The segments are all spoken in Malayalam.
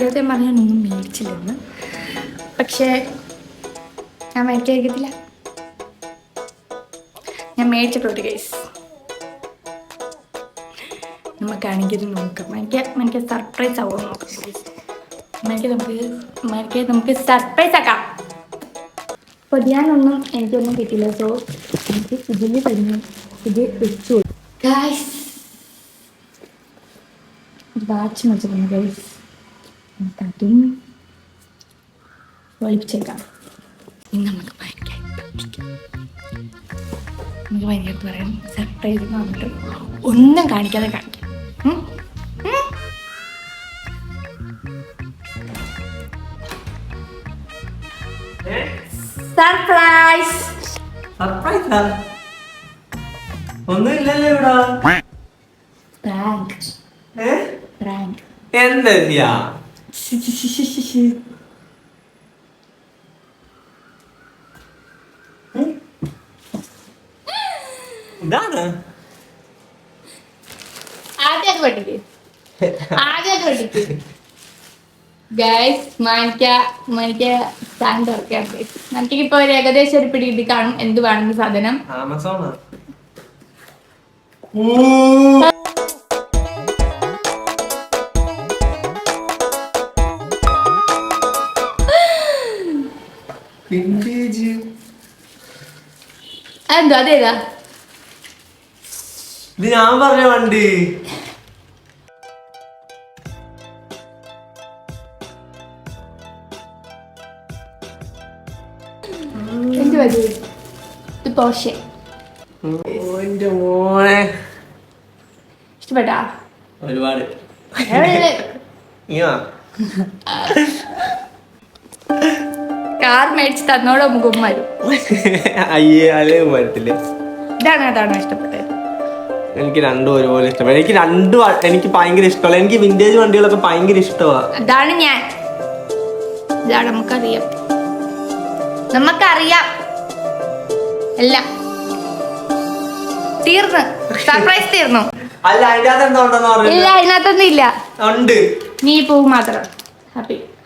ആദ്യത്തെ ഒന്നും മേടിച്ചില്ലെന്ന്. പക്ഷേ ഞാൻ മേടിച്ചിരിക്കത്തില്ല ഞാൻ മേടിച്ചിട്ടുണ്ട് ഗൈസ് നമുക്കാണെങ്കിൽ നോക്കാം. എനിക്ക് എനിക്ക് സർപ്രൈസ് ആവുമോ നോക്കാം എനിക്ക് നമുക്ക് എനിക്ക് നമുക്ക് സർപ്രൈസ് ആക്കാം. പൊതിയാനൊന്നും എനിക്കൊന്നും കിട്ടിയില്ല. സോ എനിക്ക് ഇതിൽ തന്നെ ഇത് വെച്ചു. ഗൈസ് വാച്ച് വെച്ചിട്ടുണ്ട് ഗൈസ് നമുക്കതും ഒളിപ്പിച്ചേക്കാം ഇനി നമുക്ക് ഭയങ്കര നമുക്ക് ഭയങ്കര പറയാം സർപ്രൈസ് വന്നിട്ട് ഒന്നും കാണിക്കാതെ കാണിക്കാം? സർപ്രൈസ് സർപ്രൈസാ ഒന്നുമില്ലല്ലോ ഇവിടെ. പ്രാങ്ക്? പ്രാങ്ക് ഇതാണ്. ആദ്യം അത് പഠിക്ക് ആദ്യം അത് പഠിക്ക് ഗൈസ് മാനിക്ക മാനിക്ക ഒരു ഏകദേശം ഒരു പിടി കാണും. എന്ത് വേണമെന്ന് സാധനം? ആമസോണാ വിന്റേജ് എന്തോ അതേതാ? ഇത് ഞാൻ പറഞ്ഞ വണ്ടി. പോഷെ ഓന്റെ മോനെ. ഇഷ്ടപ്പെട്ടാ? ഒരുപാട്. കാർ മേടിച്ച് തന്നോടെ മുഖന്മാരും അയ്യേ അല്ലേ വരത്തില്ലേ? ഇതാണ് അതാണ് ഇഷ്ടപ്പെട്ടത്. എനിക്ക് രണ്ടും ഒരുപോലെ ഇഷ്ടപ്പെട്ടു എനിക്ക് രണ്ടും എനിക്ക് ഭയങ്കര ഇഷ്ടമല്ല എനിക്ക് വിന്റേജ് വണ്ടികളൊക്കെ ഭയങ്കര ഇഷ്ടമാണ് അതാണ് ഞാൻ. ഇതാണ് നമുക്കറിയാം. നമുക്കറിയാം. എല്ലാം. തീർന്നു. സർപ്രൈസ് തീർന്നു. അല്ല അതിന്റെ അകത്ത് എന്താ ഉണ്ടെന്ന് ഇല്ല പറഞ്ഞു അതിനകത്തൊന്നും ഇല്ല. ഉണ്ട്. നീ പോവും മാത്രം. ഹാപ്പി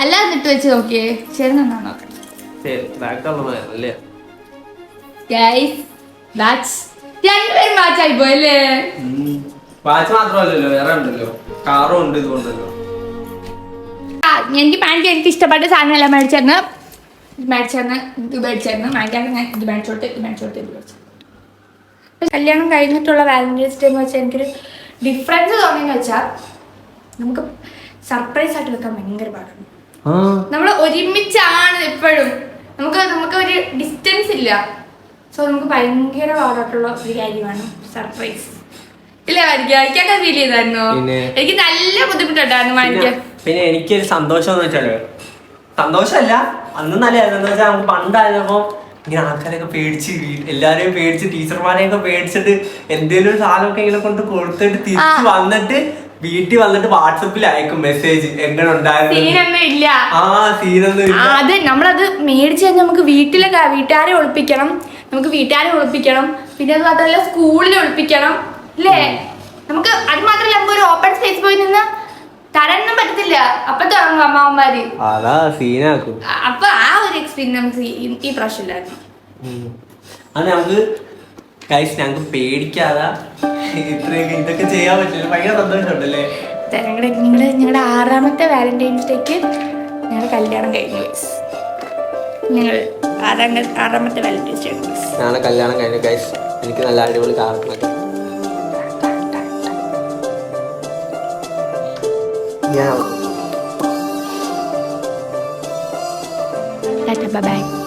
അല്ല എന്നിട്ട് വെച്ച് നോക്കിയേ. ശരി നന്നാ നോക്കാം ബ്ലാക്ക് കളറാണല്ലേ ഗൈസ് ദാറ്റ്സ് രണ്ടുപേരും മാച്ച് ആയി പോയല്ലേ വാച്ച് മാത്രമല്ലല്ലോ വേറെ ഉണ്ടല്ലോ. കാറും ഉണ്ട് ഇതുകൊണ്ടല്ലോ ആ, എനിക്ക് പാന്റ് എനിക്ക് ഇഷ്ടപ്പെട്ട സാധനമെല്ലാം മേടിച്ചെന്ന് ഇത് മേടിച്ചെന്ന് ഇത് മേടിച്ചെന്ന് മാറ്റാൻ ഞാൻ ഇത് മേടിച്ചോട്ട് ഇത് മേടിച്ചോട്ട് ഇത് മേടിച്ചു കല്യാണം കഴിഞ്ഞിട്ടുള്ള വാലന്റൈൻസ് ഡേ എന്ന് വെച്ചാൽ എനിക്കൊരു ഡിഫറൻസ് തോന്നിയെന്ന് വെച്ചാൽ നമുക്ക് സർപ്രൈസ് ആയിട്ട് വെക്കാൻ ഭയങ്കര പാടാണ്. നമ്മൾ ഒരുമിച്ചാണ് എപ്പോഴും. നമുക്ക് നമുക്ക് ഒരു ഡിസ്റ്റൻസ് ഇല്ല. സോ നമുക്ക് ഭയങ്കര പാടായിട്ടുള്ള ഒരു കാര്യമാണ് സർപ്രൈസ് ഇല്ല എനിക്കൊക്കെ ഫീൽ ചെയ്തായിരുന്നോ? എനിക്ക് നല്ല ബുദ്ധിമുട്ടുണ്ടായിരുന്നു മാനിക്കാൻ പിന്നെ എനിക്കൊരു സന്തോഷം എന്ന് വെച്ചാൽ സന്തോഷമല്ല അന്ന് നല്ലതായിരുന്നു എന്ന് വെച്ചാൽ നമുക്ക് പണ്ടായിരുന്നപ്പോ ഇങ്ങനെ ആൾക്കാരെയൊക്കെ പേടിച്ച് എല്ലാരെയും പേടിച്ച് ടീച്ചർമാരെയൊക്കെ പേടിച്ചിട്ട് എന്തെങ്കിലും ഒരു സാധനമൊക്കെ ഇങ്ങനെ കൊണ്ട് കൊടുത്തിട്ട് തിരിച്ച് വന്നിട്ട് വീട്ടിൽ വന്നിട്ട് വാട്സപ്പിൽ അയക്കും മെസ്സേജ്. എങ്ങനെ ഉണ്ടായിരുന്നു ആ സീനൊന്നും അത് നമ്മളത് മേടിച്ച് കഴിഞ്ഞാൽ നമുക്ക് വീട്ടിലെ വീട്ടുകാരെ ഒളിപ്പിക്കണം. നമുക്ക് വീട്ടുകാരെ ഒളിപ്പിക്കണം. പിന്നെ അത് മാത്രമല്ല സ്കൂളിൽ ഒളിപ്പിക്കണം. അല്ലേ നമുക്ക് അത് മാത്രമല്ല നമുക്ക് ഒരു ഓപ്പൺ സ്പേസ് പോയി നിന്ന് തരണം പറ്റത്തില്ല. അപ്പൊ തുടങ്ങും അമ്മാവന്മാര്. അതാ സീനാക്കും. അപ്പൊ ആ ഒരു എക്സ്പീരിയൻസ് ഈ- പ്രാവശ്യം ഇല്ലായിരുന്നു. അത് നമുക്ക് കൈസ് ഞങ്ങൾക്ക് പേടിക്കാതെ ഇത്രയൊക്കെ ഇതൊക്കെ ചെയ്യാൻ പറ്റില്ല. ഭയങ്കര സന്തോഷമുണ്ടല്ലേ? ഞങ്ങളുടെ ഞങ്ങളുടെ ആറാമത്തെ വാലന്റൈൻസ് ഡേക്ക് ഞങ്ങളുടെ കല്യാണം കഴിഞ്ഞു. ഞങ്ങൾ ആറാം ആറാമത്തെ വാലന്റൈൻസ് ഡേ ഞങ്ങളുടെ കല്യാണം കഴിഞ്ഞു കൈസ് എനിക്ക് നല്ല അടിപൊളി കാർട്ടൊക്കെ Tata, bye-bye.